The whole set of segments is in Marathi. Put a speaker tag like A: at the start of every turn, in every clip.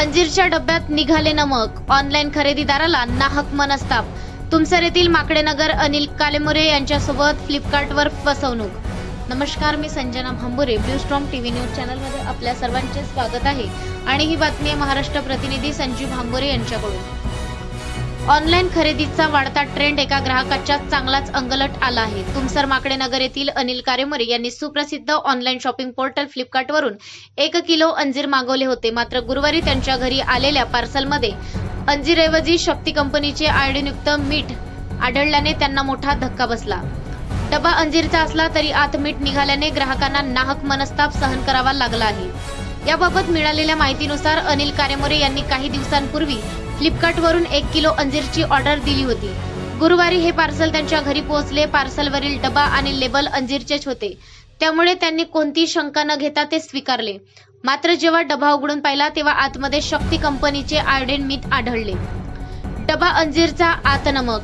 A: अंजीरच्या डब्यात निघाले नमक. ऑनलाईन खरेदीदाराला नाहक मनस्ताप. तुमसर येथील माकडेनगर अनिल कालेमोरे यांच्यासोबत फ्लिपकार्टवर फसवणूक. नमस्कार मी Sanjana Bhambure Blue Storm TV news चॅनलमध्ये आपल्या सर्वांचे स्वागत आहे. आणि ही बातमी आहे महाराष्ट्र प्रतिनिधी संजीव भांबुरे यांच्याकडून. ऑनलाईन खरेदीचा वाढता ट्रेंड एका ग्राहकाच्या चांगलाच अंगलट आला आहे. तुमसर माकडे नगर येथील अनिल कारेमोरे यांनी सुप्रसिद्ध ऑनलाईन शॉपिंग पोर्टल फ्लिपकार्टवरून एक किलो अंजीर मागवले होते. मात्र गुरुवारी त्यांच्या घरी आलेल्या पार्सलमध्ये अंजीरऐवजी शक्ती कंपनीचे आयोडीनयुक्त मीठ आढळल्याने त्यांना मोठा धक्का बसला. डबा अंजीरचा असला तरी आत मीठ निघाल्याने ग्राहकांना नाहक मनस्ताप सहन करावा लागला आहे. याबाबत मिळालेल्या माहितीनुसार अनिल कारेमोरे यांनी काही दिवसांपूर्वी फ्लिपकार्टवरून एक किलो अंजीरची ऑर्डर दिली होती. गुरुवारी हे पार्सल त्यांच्या घरी पोहोचले. पार्सलवरील डबा आणि लेबल अंजीरचेच होते. त्यामुळे त्यांनी कोणतीही शंका न घेता ते स्वीकारले. मात्र जेव्हा डबा उघडून पाहिला तेव्हा आतमध्ये शक्ती कंपनीचे आयोडीन मीठ आढळले. डबा अंजीरचा आत नमक.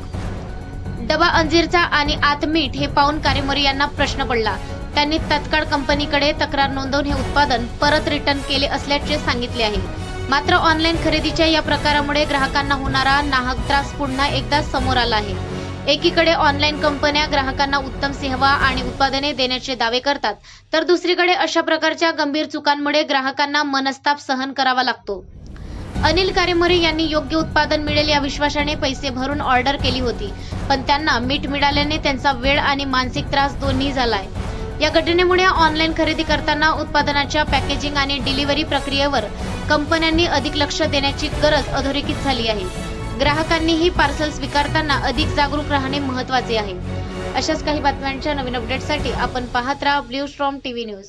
A: डबा अंजीरचा आणि आत मीठ हे पाहून कारेमोरे यांना प्रश्न पडला. त्यांनी तत्काळ कंपनीकडे तक्रार नोंदवून हे उत्पादन परत रिटर्न केले असल्याचे सांगितले आहे. मात्र ऑनलाईन खरेदीच्या या प्रकारामुळे ग्राहकांना होणारा नाहक त्रास पुन्हा एकदा समोर आला आहे. एकीकडे ऑनलाईन कंपन्या ग्राहकांना उत्तम सेवा आणि उत्पादने देण्याचे दावे करतात तर दुसरीकडे अशा प्रकारच्या गंभीर चुकांमुळे ग्राहकांना मनस्ताप सहन करावा लागतो. अनिल कारेमोरे यांनी योग्य उत्पादन मिळेल या विश्वासाने पैसे भरून ऑर्डर केली होती पण त्यांना मीठ मिळाल्याने त्यांचा वेळ आणि मानसिक त्रास दोन्ही झालाय. या घटनेमुळे ऑनलाईन खरेदी करताना उत्पादनाच्या पॅकेजिंग आणि डिलिव्हरी प्रक्रियेवर कंपन्यांनी अधिक लक्ष देण्याची गरज अधोरेखित झाली आहे. ग्राहकांनीही पार्सल स्वीकारताना अधिक जागरूक राहणे महत्त्वाचे आहे. अशाच काही बातम्यांच्या नवीन अपडेटसाठी आपण पाहत राहा ब्ल्यू स्ट्रॉम टीव्ही न्यूज